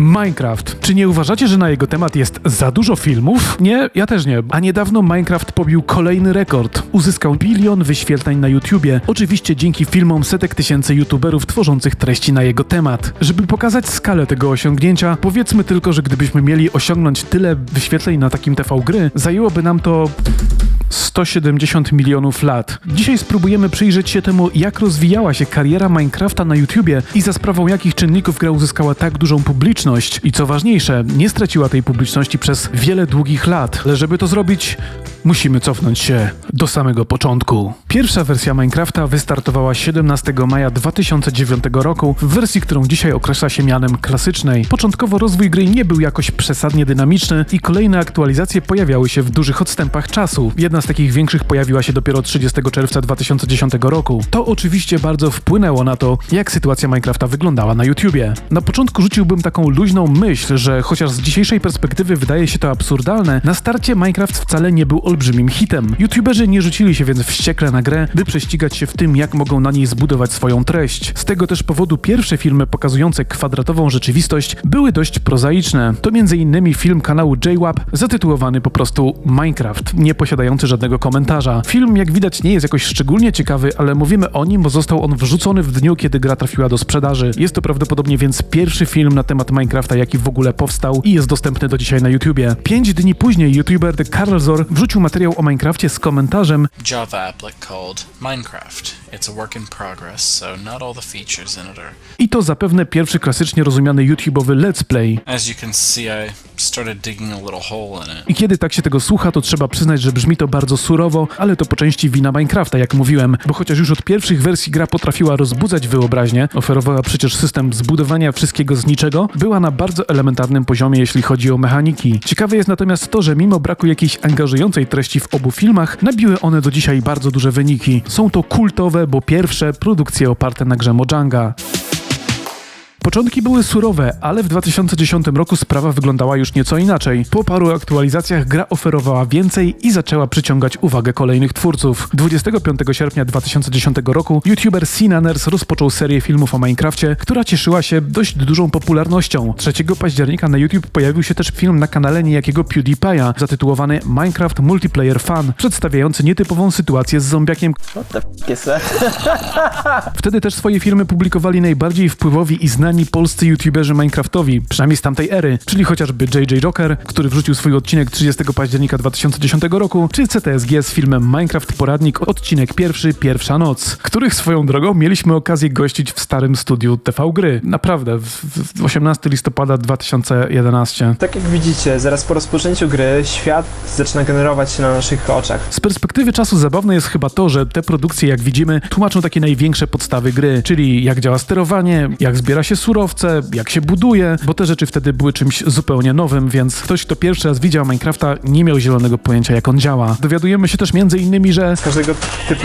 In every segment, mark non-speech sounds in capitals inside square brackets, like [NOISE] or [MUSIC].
Minecraft. Czy nie uważacie, że na jego temat jest za dużo filmów? Nie, ja też nie. A niedawno Minecraft pobił kolejny rekord. Uzyskał bilion wyświetleń na YouTubie. Oczywiście dzięki filmom setek tysięcy YouTuberów tworzących treści na jego temat. Żeby pokazać skalę tego osiągnięcia, powiedzmy tylko, że gdybyśmy mieli osiągnąć tyle wyświetleń na takim TV gry, zajęłoby nam to 170 milionów lat. Dzisiaj spróbujemy przyjrzeć się temu, jak rozwijała się kariera Minecrafta na YouTubie i za sprawą jakich czynników gra uzyskała tak dużą publiczność i co ważniejsze, nie straciła tej publiczności przez wiele długich lat. Ale żeby to zrobić, musimy cofnąć się do samego początku. Pierwsza wersja Minecrafta wystartowała 17 maja 2009 roku w wersji, którą dzisiaj określa się mianem klasycznej. Początkowo rozwój gry nie był jakoś przesadnie dynamiczny i kolejne aktualizacje pojawiały się w dużych odstępach czasu. Jedna z takich większych pojawiła się dopiero 30 czerwca 2010 roku. To oczywiście bardzo wpłynęło na to, jak sytuacja Minecrafta wyglądała na YouTubie. Na początku rzuciłbym taką luźną myśl, że chociaż z dzisiejszej perspektywy wydaje się to absurdalne, na starcie Minecraft wcale nie był olbrzymim hitem. YouTuberzy nie rzucili się więc wściekle na grę, by prześcigać się w tym, jak mogą na niej zbudować swoją treść. Z tego też powodu pierwsze filmy pokazujące kwadratową rzeczywistość były dość prozaiczne. To m.in. film kanału JWAP zatytułowany po prostu Minecraft, nie posiadający żadnego komentarza. Film, jak widać, nie jest jakoś szczególnie ciekawy, ale mówimy o nim, bo został on wrzucony w dniu, kiedy gra trafiła do sprzedaży. Jest to prawdopodobnie więc pierwszy film na temat Minecrafta, jaki w ogóle powstał i jest dostępny do dzisiaj na YouTubie. Pięć dni później YouTuber The Carlzor wrzucił materiał o Minecrafcie z komentarzem Java applet called Minecraft. I to zapewne pierwszy klasycznie rozumiany YouTubeowy let's play. I kiedy tak się tego słucha, to trzeba przyznać, że brzmi to bardzo surowo, ale to po części wina Minecrafta, jak mówiłem, bo chociaż już od pierwszych wersji gra potrafiła rozbudzać wyobraźnię, oferowała przecież system zbudowania wszystkiego z niczego, była na bardzo elementarnym poziomie, jeśli chodzi o mechaniki. Ciekawe jest natomiast to, że mimo braku jakiejś angażującej treści w obu filmach, nabiły one do dzisiaj bardzo duże wyniki. Są to kultowe, bo pierwsze produkcje oparte na grze Mojanga. Początki były surowe, ale w 2010 roku sprawa wyglądała już nieco inaczej. Po paru aktualizacjach gra oferowała więcej i zaczęła przyciągać uwagę kolejnych twórców. 25 sierpnia 2010 roku youtuber Sinaners rozpoczął serię filmów o Minecrafcie, która cieszyła się dość dużą popularnością. 3 października na YouTube pojawił się też film na kanale niejakiego PewDiePie'a zatytułowany Minecraft Multiplayer Fun, przedstawiający nietypową sytuację z zombiakiem, What the f that? [LAUGHS] Wtedy też swoje filmy publikowali najbardziej wpływowi i znani polscy youtuberzy Minecraftowi, przynajmniej z tamtej ery, czyli chociażby JJ Joker, który wrzucił swój odcinek 30 października 2010 roku, czy CTSG z filmem Minecraft Poradnik, odcinek pierwszy, pierwsza noc, których swoją drogą mieliśmy okazję gościć w starym studiu TV Gry. Naprawdę, w 18 listopada 2011. Tak jak widzicie, zaraz po rozpoczęciu gry świat zaczyna generować się na naszych oczach. Z perspektywy czasu zabawne jest chyba to, że te produkcje, jak widzimy, tłumaczą takie największe podstawy gry, czyli jak działa sterowanie, jak zbiera się surowce, jak się buduje, bo te rzeczy wtedy były czymś zupełnie nowym, więc ktoś, kto pierwszy raz widział Minecrafta, nie miał zielonego pojęcia, jak on działa. Dowiadujemy się też między innymi, że Z każdego typu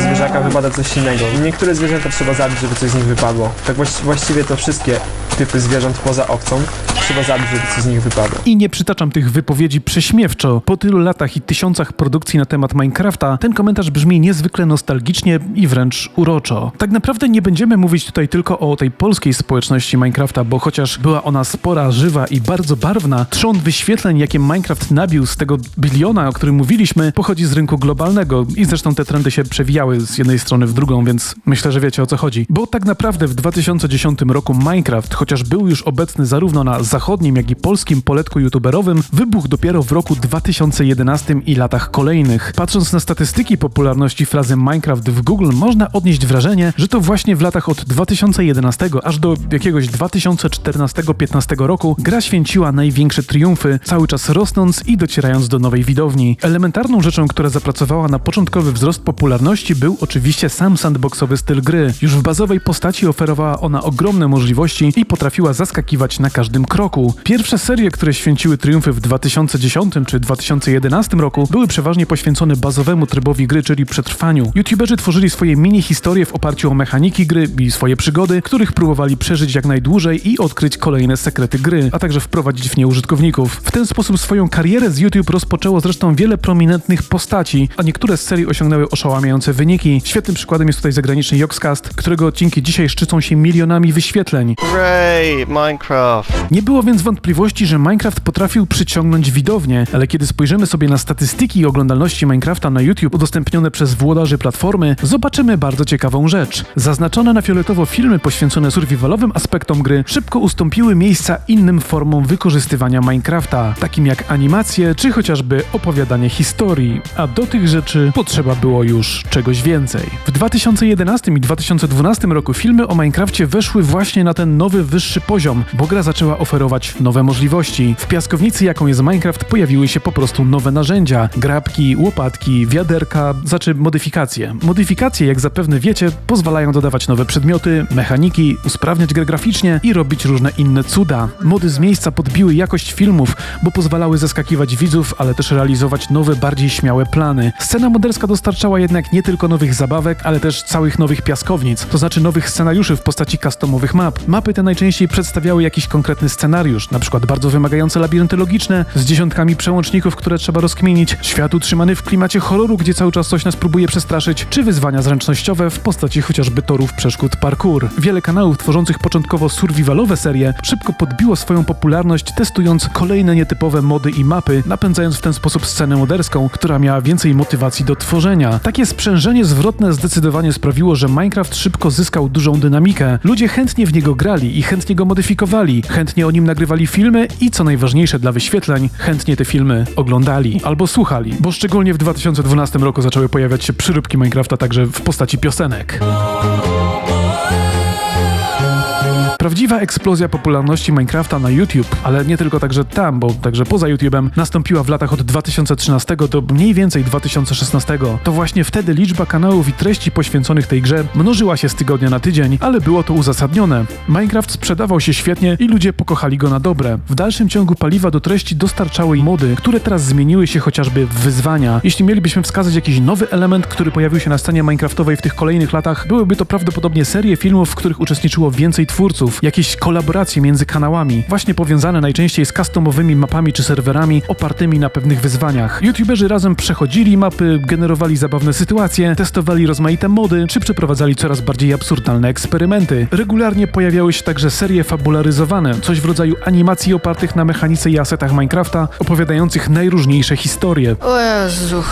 zwierzaka wypada coś innego. Niektóre zwierzęta trzeba zabić, żeby coś z nich wypadło. Tak właś- właściwie to wszystkie typy zwierząt poza owcą trzeba zabić, żeby coś z nich wypadło. I nie przytaczam tych wypowiedzi prześmiewczo. Po tylu latach i tysiącach produkcji na temat Minecrafta, ten komentarz brzmi niezwykle nostalgicznie i wręcz uroczo. Tak naprawdę nie będziemy mówić tutaj tylko o tej polskiej społeczności Minecrafta, bo chociaż była ona spora, żywa i bardzo barwna, trzon wyświetleń, jakie Minecraft nabił z tego biliona, o którym mówiliśmy, pochodzi z rynku globalnego i zresztą te trendy się przewijały z jednej strony w drugą, więc myślę, że wiecie o co chodzi. Bo tak naprawdę w 2010 roku Minecraft, chociaż był już obecny zarówno na zachodnim, jak i polskim poletku youtuberowym, wybuchł dopiero w roku 2011 i latach kolejnych. Patrząc na statystyki popularności frazy Minecraft w Google, można odnieść wrażenie, że to właśnie w latach od 2011 aż do jakiegoś 2014-15 roku gra święciła największe triumfy, cały czas rosnąc i docierając do nowej widowni. Elementarną rzeczą, która zapracowała na początkowy wzrost popularności był oczywiście sam sandboxowy styl gry. Już w bazowej postaci oferowała ona ogromne możliwości i potrafiła zaskakiwać na każdym kroku. Pierwsze serie, które święciły triumfy w 2010 czy 2011 roku, były przeważnie poświęcone bazowemu trybowi gry, czyli przetrwaniu. YouTuberzy tworzyli swoje mini historie w oparciu o mechaniki gry i swoje przygody, których próbowali przeżyć przeżyć jak najdłużej i odkryć kolejne sekrety gry, a także wprowadzić w nie użytkowników. W ten sposób swoją karierę z YouTube rozpoczęło zresztą wiele prominentnych postaci, a niektóre z serii osiągnęły oszałamiające wyniki. Świetnym przykładem jest tutaj zagraniczny Yogscast, którego odcinki dzisiaj szczycą się milionami wyświetleń. Hooray, Minecraft. Nie było więc wątpliwości, że Minecraft potrafił przyciągnąć widownię, ale kiedy spojrzymy sobie na statystyki oglądalności Minecrafta na YouTube udostępnione przez włodarzy platformy, zobaczymy bardzo ciekawą rzecz. Zaznaczone na fioletowo filmy poświęcone aspektom gry szybko ustąpiły miejsca innym formom wykorzystywania Minecrafta, takim jak animacje czy chociażby opowiadanie historii, a do tych rzeczy potrzeba było już czegoś więcej. W 2011 i 2012 roku filmy o Minecrafcie weszły właśnie na ten nowy, wyższy poziom, bo gra zaczęła oferować nowe możliwości. W piaskownicy, jaką jest Minecraft, pojawiły się po prostu nowe narzędzia: grabki, łopatki, wiaderka, znaczy modyfikacje. Modyfikacje, jak zapewne wiecie, pozwalają dodawać nowe przedmioty, mechaniki, usprawniać grę graficznie i robić różne inne cuda. Mody z miejsca podbiły jakość filmów, bo pozwalały zaskakiwać widzów, ale też realizować nowe, bardziej śmiałe plany. Scena moderska dostarczała jednak nie tylko nowych zabawek, ale też całych nowych piaskownic, to znaczy nowych scenariuszy w postaci customowych map. Mapy te najczęściej przedstawiały jakiś konkretny scenariusz, na przykład bardzo wymagające labirynty logiczne, z dziesiątkami przełączników, które trzeba rozkminić, świat utrzymany w klimacie horroru, gdzie cały czas coś nas próbuje przestraszyć, czy wyzwania zręcznościowe w postaci chociażby torów przeszkód parkour. Wiele kanałów tworzących początkowo survivalowe serie szybko podbiło swoją popularność, testując kolejne nietypowe mody i mapy, napędzając w ten sposób scenę moderską, która miała więcej motywacji do tworzenia. Takie sprzężenie zwrotne zdecydowanie sprawiło, że Minecraft szybko zyskał dużą dynamikę. Ludzie chętnie w niego grali i chętnie go modyfikowali, chętnie o nim nagrywali filmy i co najważniejsze dla wyświetleń, chętnie te filmy oglądali albo słuchali, bo szczególnie w 2012 roku zaczęły pojawiać się przyróbki Minecrafta także w postaci piosenek. Prawdziwa eksplozja popularności Minecrafta na YouTube, ale nie tylko także tam, bo także poza YouTube'em, nastąpiła w latach od 2013 do mniej więcej 2016. To właśnie wtedy liczba kanałów i treści poświęconych tej grze mnożyła się z tygodnia na tydzień, ale było to uzasadnione. Minecraft sprzedawał się świetnie i ludzie pokochali go na dobre. W dalszym ciągu paliwa do treści dostarczały mody, które teraz zmieniły się chociażby w wyzwania. Jeśli mielibyśmy wskazać jakiś nowy element, który pojawił się na scenie Minecraftowej w tych kolejnych latach, byłyby to prawdopodobnie serie filmów, w których uczestniczyło więcej twórców, jakieś kolaboracje między kanałami, właśnie powiązane najczęściej z customowymi mapami czy serwerami opartymi na pewnych wyzwaniach. YouTuberzy razem przechodzili mapy, generowali zabawne sytuacje, testowali rozmaite mody, czy przeprowadzali coraz bardziej absurdalne eksperymenty. Regularnie pojawiały się także serie fabularyzowane, coś w rodzaju animacji opartych na mechanice i asetach Minecrafta, opowiadających najróżniejsze historie. O Jezu.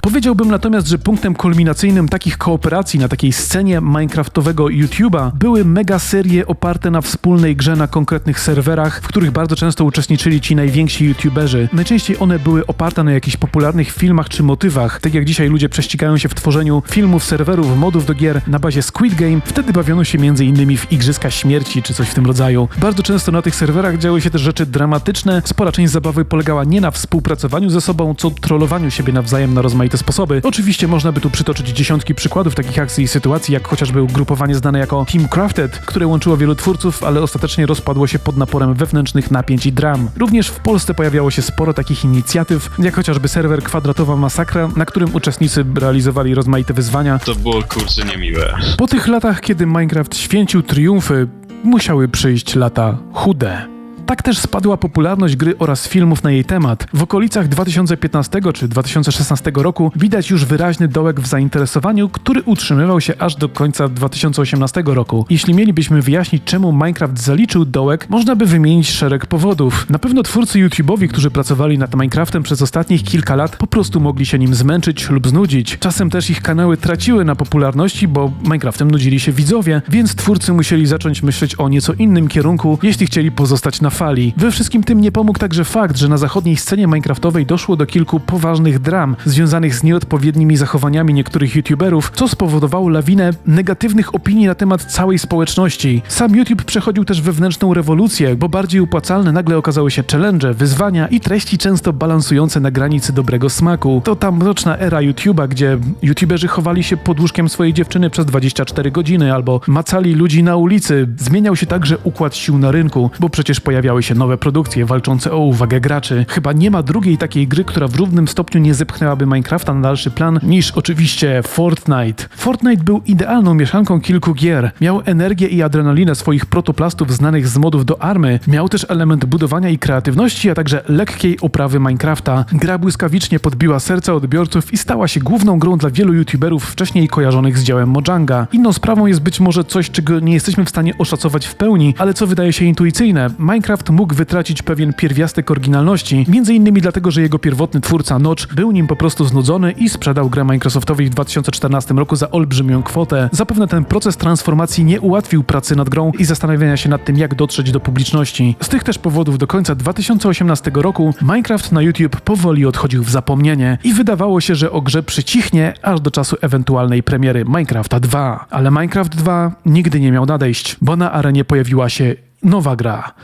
Powiedziałbym natomiast, że punktem kulminacyjnym takich kooperacji na takiej scenie Minecraftowego YouTube'a były mega serie oparte na wspólnej grze na konkretnych serwerach, w których bardzo często uczestniczyli ci najwięksi YouTuberzy. Najczęściej one były oparte na jakichś popularnych filmach czy motywach, tak jak dzisiaj ludzie prześcigają się w tworzeniu filmów, serwerów, modów do gier na bazie Squid Game, wtedy bawiono się m.in. w Igrzyska Śmierci czy coś w tym rodzaju. Bardzo często na tych serwerach działy się też rzeczy dramatyczne, spora część zabawy polegała nie na współpracowaniu ze sobą, co trollowaniu siebie nawzajem na rozmaite sposoby. Oczywiście można by tu przytoczyć dziesiątki przykładów takich akcji i sytuacji, jak chociażby ugrupowanie znane jako Team Crafted, które łączyło wielu twórców, ale ostatecznie rozpadło się pod naporem wewnętrznych napięć i dram. Również w Polsce pojawiało się sporo takich inicjatyw, jak chociażby serwer Kwadratowa Masakra, na którym uczestnicy realizowali rozmaite wyzwania. To było kurczę niemiłe. Po tych latach, kiedy Minecraft święcił triumfy, musiały przyjść lata chude. Tak też spadła popularność gry oraz filmów na jej temat. W okolicach 2015 czy 2016 roku widać już wyraźny dołek w zainteresowaniu, który utrzymywał się aż do końca 2018 roku. Jeśli mielibyśmy wyjaśnić, czemu Minecraft zaliczył dołek, można by wymienić szereg powodów. Na pewno twórcy YouTube'owi, którzy pracowali nad Minecraftem przez ostatnich kilka lat, po prostu mogli się nim zmęczyć lub znudzić. Czasem też ich kanały traciły na popularności, bo Minecraftem nudzili się widzowie, więc twórcy musieli zacząć myśleć o nieco innym kierunku, jeśli chcieli pozostać na fali. We wszystkim tym nie pomógł także fakt, że na zachodniej scenie Minecraftowej doszło do kilku poważnych dram związanych z nieodpowiednimi zachowaniami niektórych YouTuberów, co spowodowało lawinę negatywnych opinii na temat całej społeczności. Sam YouTube przechodził też wewnętrzną rewolucję, bo bardziej opłacalne nagle okazały się challenge, wyzwania i treści często balansujące na granicy dobrego smaku. To ta mroczna era YouTube'a, gdzie YouTuberzy chowali się pod łóżkiem swojej dziewczyny przez 24 godziny albo macali ludzi na ulicy. Zmieniał się także układ sił na rynku, bo przecież pojawiał pojawiały się nowe produkcje walczące o uwagę graczy. Chyba nie ma drugiej takiej gry, która w równym stopniu nie zepchnęłaby Minecrafta na dalszy plan niż oczywiście Fortnite. Fortnite był idealną mieszanką kilku gier. Miał energię i adrenalinę swoich protoplastów znanych z modów do army. Miał też element budowania i kreatywności, a także lekkiej oprawy Minecrafta. Gra błyskawicznie podbiła serca odbiorców i stała się główną grą dla wielu youtuberów wcześniej kojarzonych z dziełem Mojanga. Inną sprawą jest być może coś, czego nie jesteśmy w stanie oszacować w pełni, ale co wydaje się intuicyjne. Minecraft mógł wytracić pewien pierwiastek oryginalności, innymi dlatego, że jego pierwotny twórca Notch był nim po prostu znudzony i sprzedał grę Microsoftowi w 2014 roku za olbrzymią kwotę. Zapewne ten proces transformacji nie ułatwił pracy nad grą i zastanawiania się nad tym, jak dotrzeć do publiczności. Z tych też powodów do końca 2018 roku Minecraft na YouTube powoli odchodził w zapomnienie i wydawało się, że o grze przycichnie aż do czasu ewentualnej premiery Minecrafta 2. Ale Minecraft 2 nigdy nie miał nadejść, bo na arenie pojawiła się nowa gra.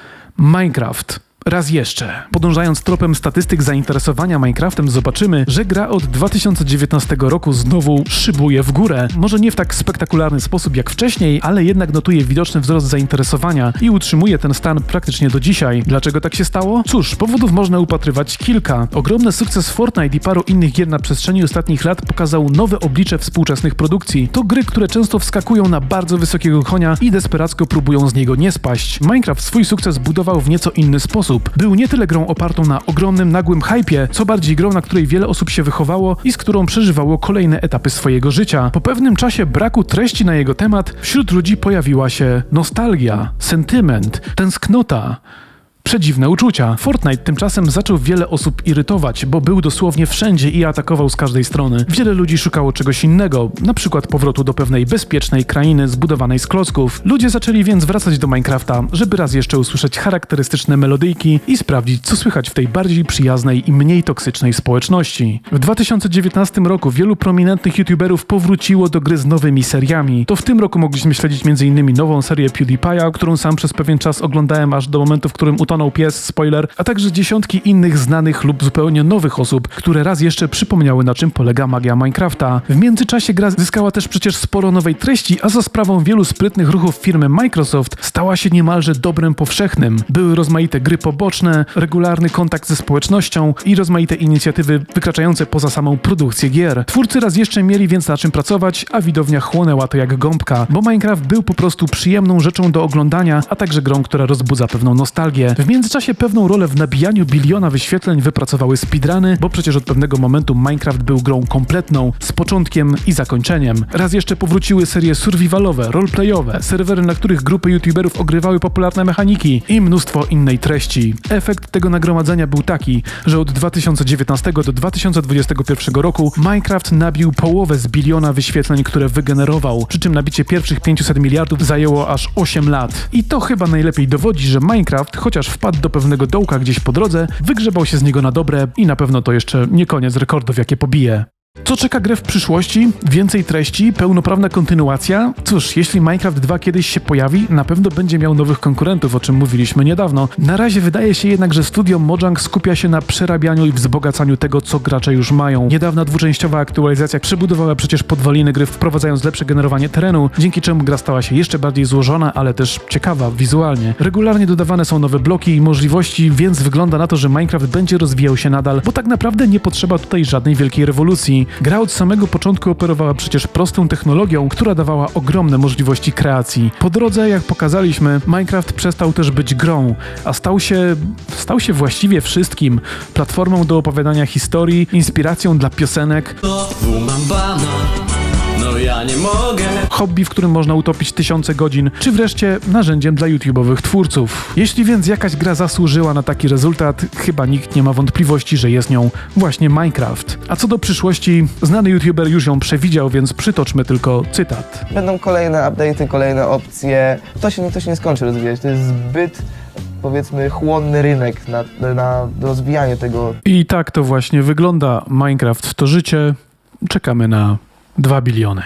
Minecraft. Raz jeszcze. Podążając tropem statystyk zainteresowania Minecraftem, zobaczymy, że gra od 2019 roku znowu szybuje w górę. Może nie w tak spektakularny sposób jak wcześniej, ale jednak notuje widoczny wzrost zainteresowania i utrzymuje ten stan praktycznie do dzisiaj. Dlaczego tak się stało? Cóż, powodów można upatrywać kilka. Ogromny sukces Fortnite i paru innych gier na przestrzeni ostatnich lat pokazał nowe oblicze współczesnych produkcji. To gry, które często wskakują na bardzo wysokiego konia i desperacko próbują z niego nie spaść. Minecraft swój sukces budował w nieco inny sposób. Był nie tyle grą opartą na ogromnym, nagłym hypie, co bardziej grą, na której wiele osób się wychowało i z którą przeżywało kolejne etapy swojego życia. Po pewnym czasie braku treści na jego temat, wśród ludzi pojawiła się nostalgia, sentyment, tęsknota. Przedziwne uczucia. Fortnite tymczasem zaczął wiele osób irytować, bo był dosłownie wszędzie i atakował z każdej strony. Wiele ludzi szukało czegoś innego, na przykład powrotu do pewnej bezpiecznej krainy zbudowanej z klocków. Ludzie zaczęli więc wracać do Minecrafta, żeby raz jeszcze usłyszeć charakterystyczne melodyjki i sprawdzić, co słychać w tej bardziej przyjaznej i mniej toksycznej społeczności. W 2019 roku wielu prominentnych youtuberów powróciło do gry z nowymi seriami. To w tym roku mogliśmy śledzić m.in. nową serię PewDiePie'a, którą sam przez pewien czas oglądałem aż do momentu, w którym utonął pies, spoiler, a także dziesiątki innych znanych lub zupełnie nowych osób, które raz jeszcze przypomniały na czym polega magia Minecrafta. W międzyczasie gra zyskała też przecież sporo nowej treści, a za sprawą wielu sprytnych ruchów firmy Microsoft stała się niemalże dobrem powszechnym. Były rozmaite gry poboczne, regularny kontakt ze społecznością i rozmaite inicjatywy wykraczające poza samą produkcję gier. Twórcy raz jeszcze mieli więc na czym pracować, a widownia chłonęła to jak gąbka, bo Minecraft był po prostu przyjemną rzeczą do oglądania, a także grą, która rozbudza pewną nostalgię. W międzyczasie pewną rolę w nabijaniu biliona wyświetleń wypracowały speedruny, bo przecież od pewnego momentu Minecraft był grą kompletną, z początkiem i zakończeniem. Raz jeszcze powróciły serie survivalowe, roleplayowe, serwery, na których grupy youtuberów ogrywały popularne mechaniki i mnóstwo innej treści. Efekt tego nagromadzenia był taki, że od 2019 do 2021 roku Minecraft nabił połowę z biliona wyświetleń, które wygenerował, przy czym nabicie pierwszych 500 miliardów zajęło aż 8 lat. I to chyba najlepiej dowodzi, że Minecraft, chociaż wpadł do pewnego dołka gdzieś po drodze, wygrzebał się z niego na dobre i na pewno to jeszcze nie koniec rekordów, jakie pobije. Co czeka grę w przyszłości? Więcej treści, pełnoprawna kontynuacja? Cóż, jeśli Minecraft 2 kiedyś się pojawi, na pewno będzie miał nowych konkurentów, o czym mówiliśmy niedawno. Na razie wydaje się jednak, że studio Mojang skupia się na przerabianiu i wzbogacaniu tego, co gracze już mają. Niedawna dwuczęściowa aktualizacja przebudowała przecież podwaliny gry, wprowadzając lepsze generowanie terenu, dzięki czemu gra stała się jeszcze bardziej złożona, ale też ciekawa wizualnie. Regularnie dodawane są nowe bloki i możliwości, więc wygląda na to, że Minecraft będzie rozwijał się nadal, bo tak naprawdę nie potrzeba tutaj żadnej wielkiej rewolucji. Gra od samego początku operowała przecież prostą technologią, która dawała ogromne możliwości kreacji. Po drodze, jak pokazaliśmy, Minecraft przestał też być grą, a stał się stał się właściwie wszystkim. Platformą do opowiadania historii, inspiracją dla piosenek, mam no nie mogę. hobby, w którym można utopić tysiące godzin, czy wreszcie narzędziem dla YouTube'owych twórców. Jeśli więc jakaś gra zasłużyła na taki rezultat, chyba nikt nie ma wątpliwości, że jest nią właśnie Minecraft. A co do przyszłości, znany YouTuber już ją przewidział, więc przytoczmy tylko cytat. Będą kolejne update'y, kolejne opcje. To się, to się nie skończy rozwijać. To jest zbyt, powiedzmy, chłonny rynek na, na rozwijanie tego I tak to właśnie wygląda. Minecraft to życie. Czekamy na 2 biliony.